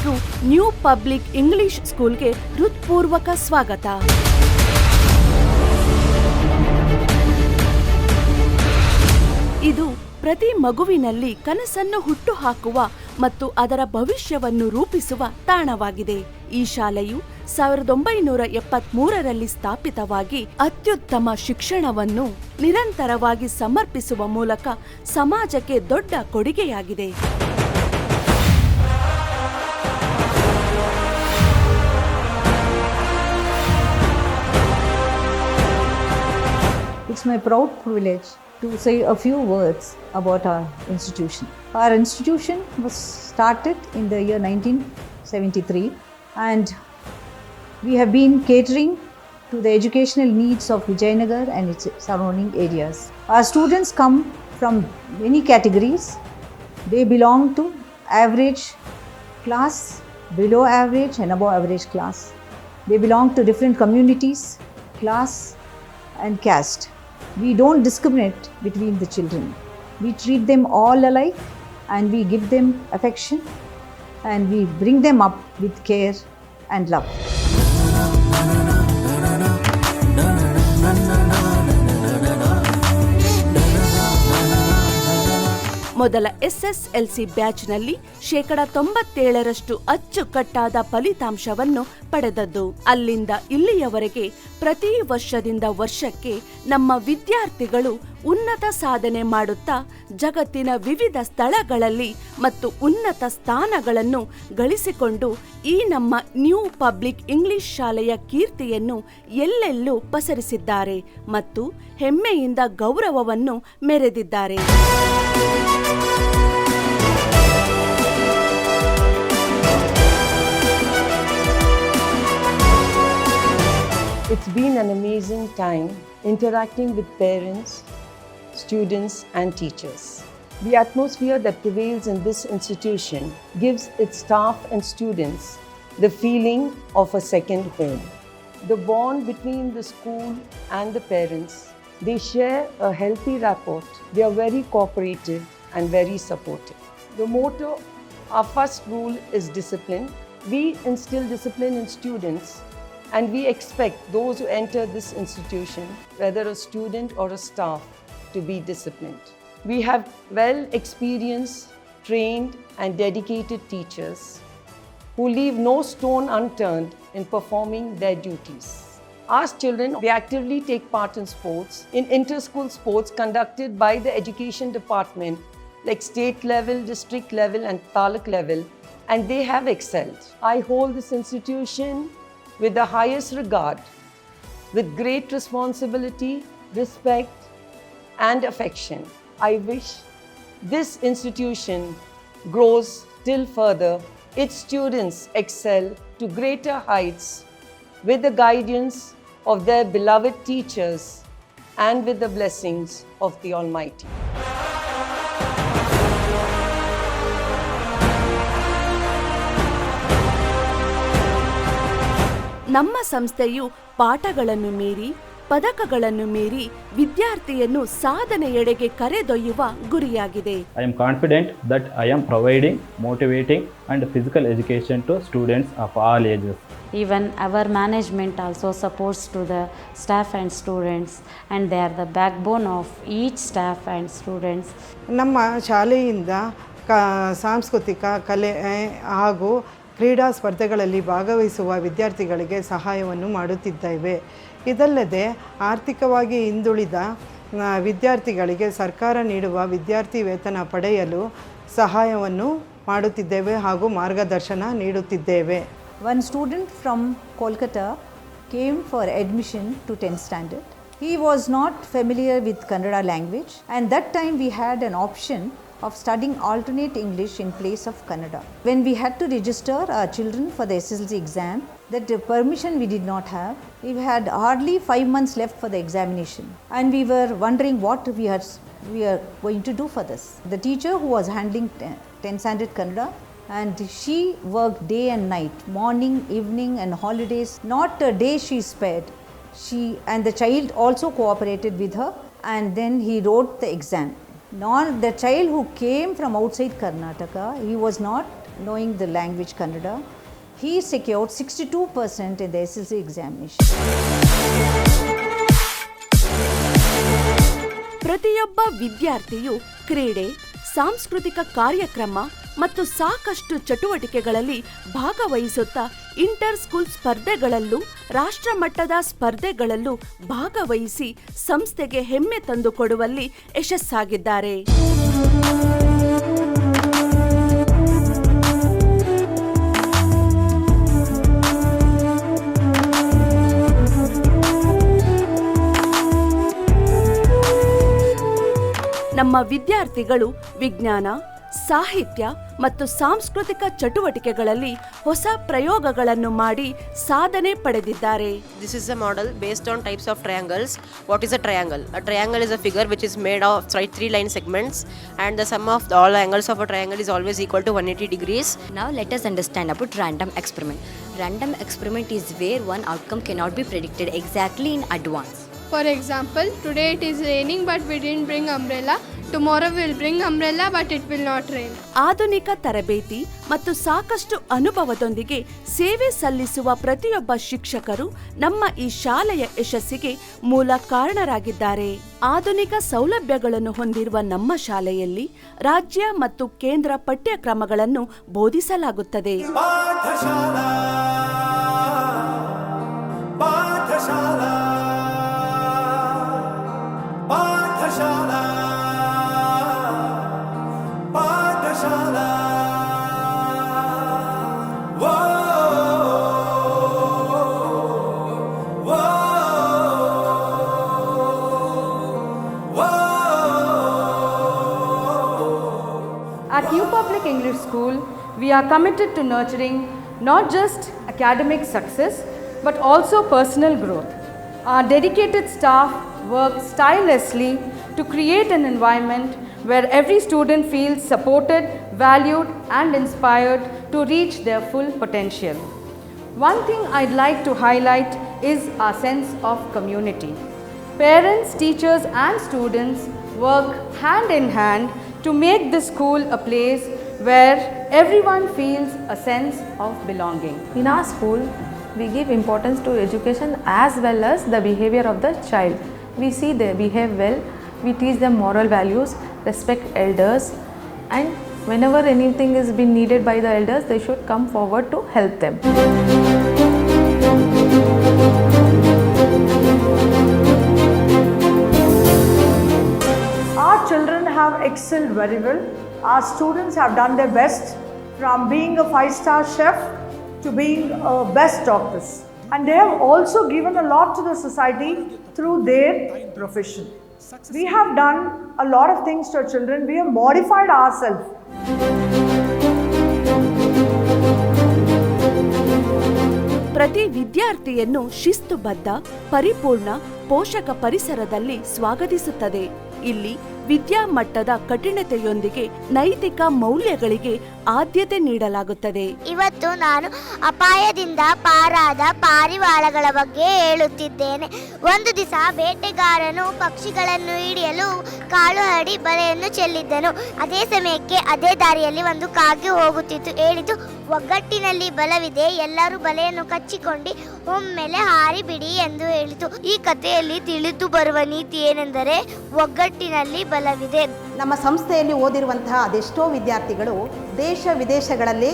ಎಲ್ಲರಿಗೂ New Public English ಸ್ಕೂಲ್ಗೆ ಹೃತ್ಪೂರ್ವಕ ಸ್ವಾಗತ. ಇದು ಪ್ರತಿ ಮಗುವಿನಲ್ಲಿ ಕನಸನ್ನು ಹುಟ್ಟುಹಾಕುವ ಮತ್ತು ಅದರ ಭವಿಷ್ಯವನ್ನು ರೂಪಿಸುವ ತಾಣವಾಗಿದೆ. ಈ ಶಾಲೆಯು ಸಾವಿರದ ಒಂಬೈನೂರ ಎಪ್ಪತ್ಮೂರರಲ್ಲಿ ಸ್ಥಾಪಿತವಾಗಿ ಅತ್ಯುತ್ತಮ ಶಿಕ್ಷಣವನ್ನು ನಿರಂತರವಾಗಿ ಸಮರ್ಪಿಸುವ ಮೂಲಕ ಸಮಾಜಕ್ಕೆ ದೊಡ್ಡ ಕೊಡುಗೆಯಾಗಿದೆ. It's my proud privilege to say a few words about our institution. Our institution was started in the year 1973 and we have been catering to the educational needs of Vijayanagar and its surrounding areas. Our students come from many categories. They belong to average class, below average, and above average class. They belong to different communities, class, and caste. We don't discriminate between the children. We treat them all alike and we give them affection and we bring them up with care and love. ಮೊದಲ SSLC ಬ್ಯಾಚ್ನಲ್ಲಿ ಶೇಕಡ ತೊಂಬತ್ತೇಳರಷ್ಟು ಅಚ್ಚುಕಟ್ಟಾದ ಫಲಿತಾಂಶವನ್ನು ಪಡೆದದ್ದು. ಅಲ್ಲಿಂದ ಇಲ್ಲಿಯವರೆಗೆ ಪ್ರತಿ ವರ್ಷದಿಂದ ವರ್ಷಕ್ಕೆ ನಮ್ಮ ವಿದ್ಯಾರ್ಥಿಗಳು ಉನ್ನತ ಸಾಧನೆ ಮಾಡುತ್ತಾ ಜಗತ್ತಿನ ವಿವಿಧ ಸ್ಥಳಗಳಲ್ಲಿ ಮತ್ತು ಉನ್ನತ ಸ್ಥಾನಗಳನ್ನು ಗಳಿಸಿಕೊಂಡು ಈ ನಮ್ಮ ನ್ಯೂ ಪಬ್ಲಿಕ್ ಇಂಗ್ಲಿಷ್ ಶಾಲೆಯ ಕೀರ್ತಿಯನ್ನು ಎಲ್ಲೆಲ್ಲೂ ಪಸರಿಸಿದ್ದಾರೆ ಮತ್ತು ಹೆಮ್ಮೆಯಿಂದ ಗೌರವವನ್ನು ಮೆರೆದಿದ್ದಾರೆ. It's been an amazing time interacting with parents, students, and teachers. The atmosphere that prevails in this institution gives its staff and students the feeling of a second home. The bond between the school and the parents, they share a healthy rapport. They are very cooperative and very supportive. The motto, our first rule is discipline. We instill discipline in students and we expect those who enter this institution, whether a student or a staff, to be disciplined. We have well experienced, trained, and dedicated teachers who leave no stone unturned in performing their duties. Our children, they actively take part in sports, in inter-school sports conducted by the education department, like state level, district level, and taluk level, and they have excelled. I hold this institution with the highest regard, with great responsibility, respect, and affection. I wish this institution grows still further, its students excel to greater heights with the guidance of their beloved teachers and with the blessings of the Almighty. ನಮ್ಮ ಸಂಸ್ಥೆಯು ಪಾಠಗಳನ್ನು ಮೀರಿ ಪದಕಗಳನ್ನು ಮೀರಿ ವಿದ್ಯಾರ್ಥಿಯನ್ನು ಸಾಧನೆಯೆಡೆಗೆ ಕರೆದೊಯ್ಯುವ ಗುರಿಯಾಗಿದೆ. I am confident that I am providing motivating and physical education to students of all ages even our management also supports to the staff and students and they are the backbone of each staff and students ನಮ್ಮ ಶಾಲೆಯಿಂದ ಸಾಂಸ್ಕೃತಿಕ ಕಲೆ ಹಾಗೂ ಕ್ರೀಡಾ ಸ್ಪರ್ಧೆಗಳಲ್ಲಿ ಭಾಗವಹಿಸುವ ವಿದ್ಯಾರ್ಥಿಗಳಿಗೆ ಸಹಾಯವನ್ನು ಮಾಡುತ್ತಿದ್ದೇವೆ. ಇದಲ್ಲದೆ ಆರ್ಥಿಕವಾಗಿ ಹಿಂದುಳಿದ ವಿದ್ಯಾರ್ಥಿಗಳಿಗೆ ಸರ್ಕಾರ ನೀಡುವ ವಿದ್ಯಾರ್ಥಿ ವೇತನ ಪಡೆಯಲು ಸಹಾಯವನ್ನು ಮಾಡುತ್ತಿದ್ದೇವೆ ಹಾಗೂ ಮಾರ್ಗದರ್ಶನ ನೀಡುತ್ತಿದ್ದೇವೆ. One student from Kolkata came for admission to 10th standard He was not familiar with Kannada language and that time we had an option of studying alternate English in place of Kannada. When we had to register our children for the SSLC exam, that permission we did not have. We had hardly five months left for the examination and we were wondering what we are, we are going to do for this. The teacher who was handling 10th standard Kannada and she worked day and night, morning, evening, and holidays. Not a day she spared. She and the child also cooperated with her, and then he wrote the exam. Non, the child who came from outside Karnataka, he was not knowing the language Kannada. He secured 62% in the SSC examination. ಪ್ರತಿಯೊಬ್ಬ ವಿದ್ಯಾರ್ಥಿಯು ಕ್ರೀಡೆ ಸಾಂಸ್ಕೃತಿಕ ಕಾರ್ಯಕ್ರಮ ಮತ್ತು ಸಾಕಷ್ಟು ಚಟುವಟಿಕೆಗಳಲ್ಲಿ ಭಾಗವಹಿಸುತ್ತಾ inter school ಸ್ಪರ್ಧೆಗಳಲ್ಲೂ, ರಾಷ್ಟ್ರಮಟ್ಟದ ಸ್ಪರ್ಧೆಗಳಲ್ಲೂ ಭಾಗವಹಿಸಿ ಸಂಸ್ಥೆಗೆ ಹೆಮ್ಮೆ ತಂದುಕೊಡುವಲ್ಲಿ ಯಶಸ್ಸಾಗಿದ್ದಾರೆ. ನಮ್ಮ ವಿದ್ಯಾರ್ಥಿಗಳು ವಿಜ್ಞಾನ, ಸಾಹಿತ್ಯ ಮತ್ತು ಸಾಂಸ್ಕೃತಿಕ ಚಟುವಟಿಕೆಗಳಲ್ಲಿ ಹೊಸ ಪ್ರಯೋಗಗಳನ್ನು ಮಾಡಿ ಸಾಧನೆ ಪಡೆದಿದ್ದಾರೆ. This is a model based on types of triangles what is a triangle a triangle is a figure which is made of straight three line segments and the sum of all angles of a triangle is always equal to one eighty degrees now let us understand about random experiment random experiment is where one outcome cannot be predicted exactly in advance for example today it is raining but we didn't bring umbrella Tomorrow will bring umbrella but it will not rain. ಆಧುನಿಕ ತರಬೇತಿ ಮತ್ತು ಸಾಕಷ್ಟು ಅನುಭವದೊಂದಿಗೆ ಸೇವೆ ಸಲ್ಲಿಸುವ ಪ್ರತಿಯೊಬ್ಬ ಶಿಕ್ಷಕರು ನಮ್ಮ ಈ ಶಾಲೆಯ ಯಶಸ್ಸಿಗೆ ಮೂಲ ಕಾರಣರಾಗಿದ್ದಾರೆ. ಆಧುನಿಕ ಸೌಲಭ್ಯಗಳನ್ನು ಹೊಂದಿರುವ ನಮ್ಮ ಶಾಲೆಯಲ್ಲಿ ರಾಜ್ಯ ಮತ್ತು ಕೇಂದ್ರ ಪಠ್ಯಕ್ರಮಗಳನ್ನು ಬೋಧಿಸಲಾಗುತ್ತದೆ. New Public English School, we are committed to nurturing not just academic success but also personal growth. Our dedicated staff works tirelessly to create an environment where every student feels supported, valued, and inspired to reach their full potential. One thing I'd like to highlight is our sense of community. Parents, teachers, and students work hand in hand to make the school a place where everyone feels a sense of belonging. In our school, we give importance to education as well as the behavior of the child. We see they behave well, we teach them moral values, respect elders, and whenever anything is been needed by the elders, they should come forward to help them. Have excelled very well. Our students have done their best from being a five star chef to being a best doctors. And they have also given a lot to the society through their profession. We have done a lot of things to our children. We have modified ourselves. ಪ್ರತಿ ವಿದ್ಯಾರ್ಥಿಯನ್ನು ಶಿಸ್ತುಬದ್ಧ ಪರಿಪೂರ್ಣ ಪೋಷಕ ಪರಿಸರದಲ್ಲಿ ಸ್ವಾಗತಿಸುತ್ತದೆ ಇಲ್ಲಿ ವಿದ್ಯಾಮಟ್ಟದ ಕಠಿಣತೆಯೊಂದಿಗೆ ನೈತಿಕ ಮೌಲ್ಯಗಳಿಗೆ ಆದ್ಯತೆ ನೀಡಲಾಗುತ್ತದೆ. ಇವತ್ತು ನಾನು ಅಪಾಯದಿಂದ ಪಾರಾದ ಪಾರಿವಾಳಗಳ ಬಗ್ಗೆ ಹೇಳುತ್ತಿದ್ದೇನೆ. ಒಂದು ದಿವಸ ಬೇಟೆಗಾರನು ಪಕ್ಷಿಗಳನ್ನು ಹಿಡಿಯಲು ಕಾಳು ಹಡಿ ಬಲೆಯನ್ನು ಚೆಲ್ಲಿದ್ದನು. ಅದೇ ಸಮಯಕ್ಕೆ ಅದೇ ದಾರಿಯಲ್ಲಿ ಒಂದು ಕಾಗೆ ಹೋಗುತ್ತಿತ್ತು. ಹೇಳಿತು ಒಗ್ಗಟ್ಟಿನಲ್ಲಿ ಬಲವಿದೆ. ಎಲ್ಲರೂ ಬಲೆಯನ್ನು ಕಚ್ಚಿಕೊಂಡು ಒಮ್ಮೆಲೆ ಹಾರಿ ಬಿಡಿ ಎಂದು ಹೇಳಿತು. ಈ ಕಥೆಯಲ್ಲಿ ತಿಳಿದು ಬರುವ ನೀತಿ ಏನೆಂದರೆ ಒಗ್ಗಟ್ಟಿನಲ್ಲಿ ಬಲವಿದೆ. ನಮ್ಮ ಸಂಸ್ಥೆಯಲ್ಲಿ ಓದಿರುವಂತಹ ಅದೆಷ್ಟೋ ವಿದ್ಯಾರ್ಥಿಗಳು ದೇಶ ವಿದೇಶಗಳಲ್ಲಿ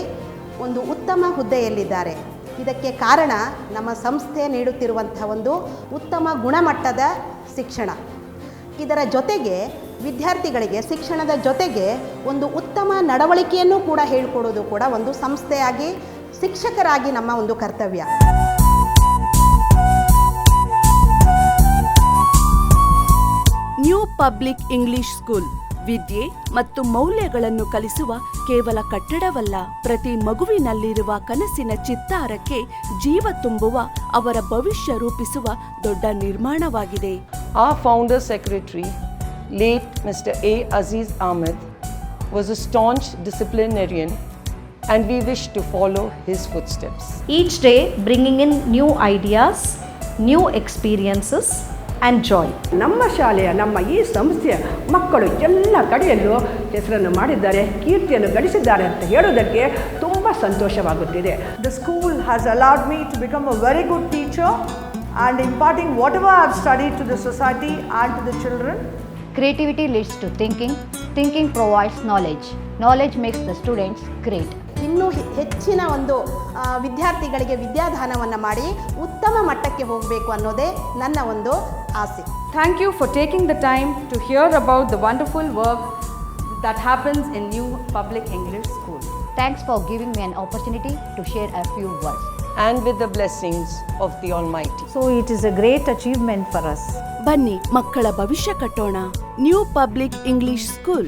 ಒಂದು ಉತ್ತಮ ಹುದ್ದೆಯಲ್ಲಿದ್ದಾರೆ. ಇದಕ್ಕೆ ಕಾರಣ ನಮ್ಮ ಸಂಸ್ಥೆ ನೀಡುತ್ತಿರುವಂಥ ಒಂದು ಉತ್ತಮ ಗುಣಮಟ್ಟದ ಶಿಕ್ಷಣ. ಇದರ ಜೊತೆಗೆ ವಿದ್ಯಾರ್ಥಿಗಳಿಗೆ ಶಿಕ್ಷಣದ ಜೊತೆಗೆ ಒಂದು ಉತ್ತಮ ನಡವಳಿಕೆಯನ್ನು ಕೂಡ ಹೇಳಿಕೊಡೋದು ಕೂಡ ಒಂದು ಸಂಸ್ಥೆಯಾಗಿ ಶಿಕ್ಷಕರಾಗಿ ನಮ್ಮ ಒಂದು ಕರ್ತವ್ಯ. ನ್ಯೂ ಪಬ್ಲಿಕ್ ಇಂಗ್ಲಿಷ್ ಸ್ಕೂಲ್ ವಿದ್ಯೆ ಮತ್ತು ಮೌಲ್ಯಗಳನ್ನು ಕಲಿಸುವ ಕೇವಲ ಕಟ್ಟಡವಲ್ಲ ಪ್ರತಿ ಮಗುವಿನಲ್ಲಿರುವ ಕನಸಿನ ಚಿತ್ತಾರಕ್ಕೆ ಜೀವ ತುಂಬುವ ಅವರ ಭವಿಷ್ಯ ರೂಪಿಸುವ ದೊಡ್ಡ ನಿರ್ಮಾಣವಾಗಿದೆ. ಆ founder secretary, late Mr. A. Aziz Ahmed, was a staunch disciplinarian and we wish to follow his footsteps. Each day bringing in new ideas, new experiences, and joy. ನಮ್ಮ ಶಾಲೆಯ ನಮ್ಮ ಈ ಸಂಸ್ಥೆಯ ಮಕ್ಕಳು ಎಲ್ಲ ಕಡೆಯಲ್ಲೂ ಹೆಸರನ್ನು ಮಾಡಿದ್ದಾರೆ ಕೀರ್ತಿಯನ್ನು ಗಳಿಸಿದ್ದಾರೆ ಅಂತ ಹೇಳೋದಕ್ಕೆ ತುಂಬ ಸಂತೋಷವಾಗುತ್ತಿದೆ the school has allowed me to become a very good teacher and imparting whatever I've study to the society and to the children Creativity leads to thinking, thinking provides knowledge, knowledge makes the students great. ಇನ್ನೂ ಹೆಚ್ಚಿನ ಒಂದು ವಿದ್ಯಾರ್ಥಿಗಳಿಗೆ ವಿದ್ಯಾದಾನವನ್ನು ಮಾಡಿ ಉತ್ತಮ ಮಟ್ಟಕ್ಕೆ ಹೋಗಬೇಕು ಅನ್ನೋದೇ ನನ್ನ ಒಂದು ಆಸೆ Thank you for taking the time to hear about the wonderful work that happens in New Public English School. Thanks for giving me an to share a few few and And with the blessings of the Almighty. So it is a great achievement for us. ಬನ್ನಿ ಮಕ್ಕಳ ಭವಿಷ್ಯ ಕಟ್ಟೋಣ. New Public English school